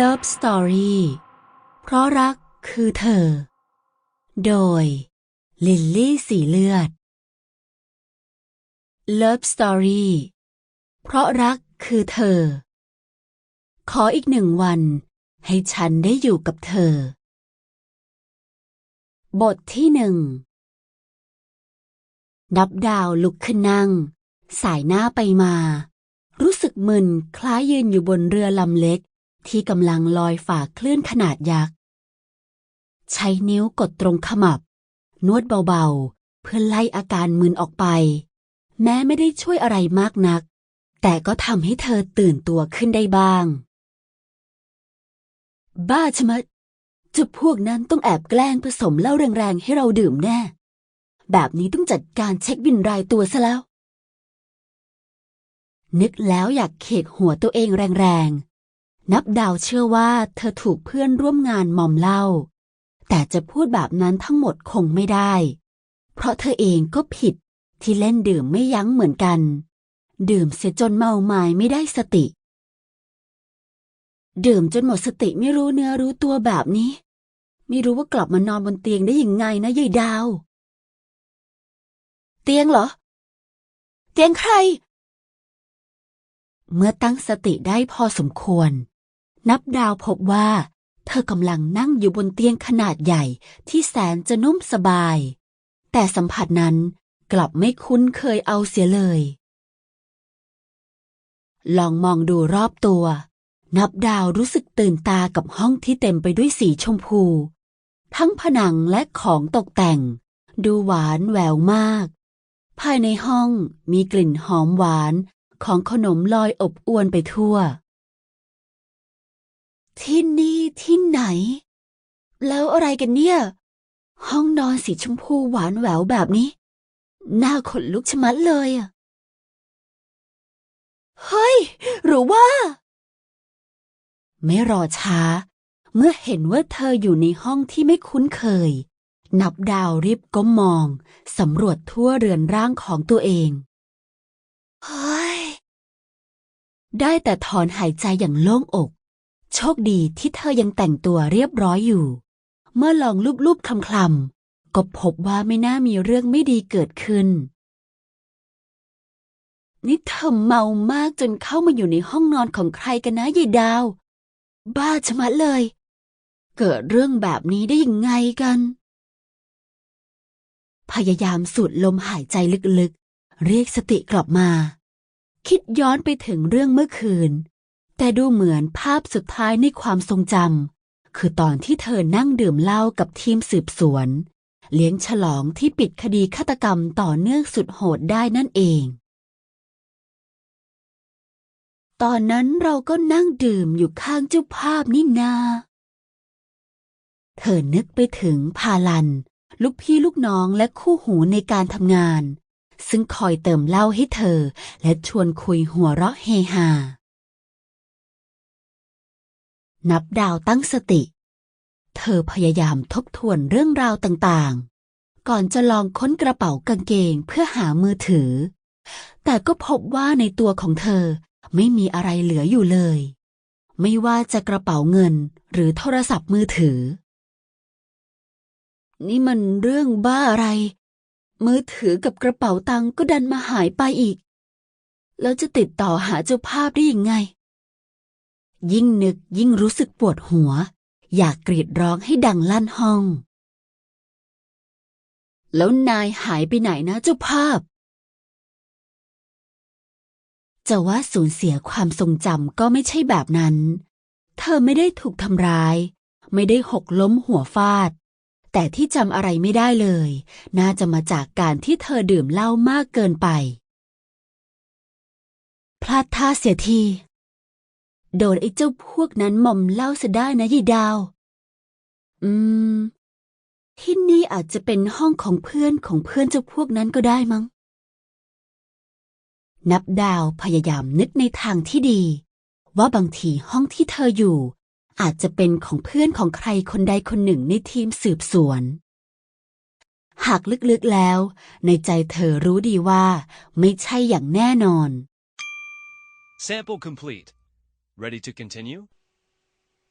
Love Story เพราะรักคือเธอ โดย ลิลลี่สีเลือด Love Story เพราะรักคือเธอ ขออีกหนึ่งวัน ให้ฉันได้อยู่กับเธอ บทที่หนึ่งนับดาวลุกขึ้นนั่ง สายหน้าไปมา รู้สึกมึนคล้ายยืนอยู่บนเรือลำเล็ก ที่กำลังลอยฝ่าคลื่นขนาดยักษ์ ใช้นิ้วกดตรงขมับ นวดเบาๆ เพื่อไล่อาการมึนออกไป แม้ไม่ได้ช่วยอะไรมากนัก แต่ก็ทำให้เธอตื่นตัวขึ้นได้บ้าง บ้าชะมัดจะพวกนั้นต้องแอบแกล้งผสมเหล้าแรงๆ ให้เราดื่มแน่ แบบนี้ต้องจัดการเช็คบินรายตัวซะแล้ว นึกแล้วอยากเขกหัวตัวเองแรงๆ นับดาวเชื่อว่าเธอถูกเพื่อนร่วมงานมอมเล้าแต่จะพูดแบบนั้นทั้งหมดคงไม่ได้ เพราะเธอเองก็ผิดที่เล่นดื่มไม่ยั้งเหมือนกัน ดื่มเสียจนเมาไม้ไม่ได้สติ ดื่มจนหมดสติไม่รู้เนื้อรู้ตัวแบบนี้ ไม่รู้ว่ากลับมานอนบนเตียงได้ยังไงนะยายดาว เตียงเหรอ เตียงใคร เมื่อตั้งสติได้พอสมควร นับดาวพบว่า เธอกำลังนั่งอยู่บนเตียงขนาดใหญ่ที่แสนจะนุ่มสบาย แต่สัมผัสนั้นกลับไม่คุ้นเคยเอาเสียเลย ลองมองดูรอบตัว นับดาวรู้สึกตื่นตากับห้องที่เต็มไปด้วยสีชมพู ทั้งผนังและของตกแต่ง ดูหวานแหววมาก ภายในห้องมีกลิ่นหอมหวาน ของขนมลอยอบอวนไปทั่ว ที่นี่ที่ไหน แล้วอะไรกันเนี่ย ห้องนอนสีชมพูหวานแหววแบบนี้ น่าขนลุกชะมัดเลยอะเฮ้ย หรือว่า ไม่รอช้า เมื่อเห็นว่าเธออยู่ในห้องที่ไม่คุ้นเคย นับดาวรีบก้มมอง สำรวจทั่วเรือนร่างของตัวเอง เฮ้ย ได้แต่ถอนหายใจอย่างโล่งอก โชคดีที่เธอยังแต่งตัวเรียบร้อยอยู่ เมื่อลองลูบๆคลำๆก็พบว่าไม่น่ามีเรื่องไม่ดีเกิดขึ้น นี่เธอเมามากจนเข้ามาอยู่ในห้องนอนของใครกันนะยายดาว บ้าชะมัดเลย เกิดเรื่องแบบนี้ได้ยังไงกัน พยายามสูดลมหายใจลึกๆ เรียกสติกลับมา คิดย้อนไปถึงเรื่องเมื่อคืน แต่ดูเหมือนภาพสุดท้ายในความทรงจำคือตอนที่เธอนั่งดื่มเหล้ากับทีมสืบสวน เลี้ยงฉลองที่ปิดคดีฆาตกรรมต่อเนื่องสุดโหดได้นั่นเอง ตอนนั้นเราก็นั่งดื่มอยู่ข้างเจ้าภาพนี่นา เธอนึกไปถึงพาลัน ลูกพี่ลูกน้องและคู่หูในการทำงาน ซึ่งคอยเติมเหล้าให้เธอ และชวนคุยหัวเราะเฮฮา นับดาวตั้งสติ เธอพยายามทบทวนเรื่องราวต่างๆ ก่อนจะลองค้นกระเป๋ากางเกงเพื่อหามือถือ แต่ก็พบว่าในตัวของเธอไม่มีอะไรเหลืออยู่เลย ไม่ว่าจะกระเป๋าเงินหรือโทรศัพท์มือถือ นี่มันเรื่องบ้าอะไร มือถือกับกระเป๋าตังค์ก็ดันมาหายไปอีก แล้วจะติดต่อหาเจ้าภาพได้ยังไง ยิ่งนึกยิ่งรู้สึกปวดหัว อยากกรีดร้องให้ดังลั่นห้อง แล้วนายหายไปไหนนะเจ้าภาพ จะว่าสูญเสียความทรงจำก็ไม่ใช่แบบนั้น เธอไม่ได้ถูกทำร้าย ไม่ได้หกล้มหัวฟาด แต่ที่จำอะไรไม่ได้เลย น่าจะมาจากการที่เธอดื่มเหล้ามากเกินไป พลาดท่าเสียที โดนไอ้เจ้าพวกนั้นหม่อมเหล้าซะได้นะยายดาว อืม ที่นี่อาจจะเป็นห้องของเพื่อนของเพื่อนเจ้าพวกนั้นก็ได้มั้ง นับดาวพยายามนึกในทางที่ดี ว่าบางทีห้องที่เธออยู่ อาจจะเป็นของเพื่อนของใครคนใดคนหนึ่งในทีมสืบสวน หากลึกๆแล้ว ในใจเธอรู้ดีว่า ไม่ใช่อย่างแน่นอน Sample complete. Ready to continue?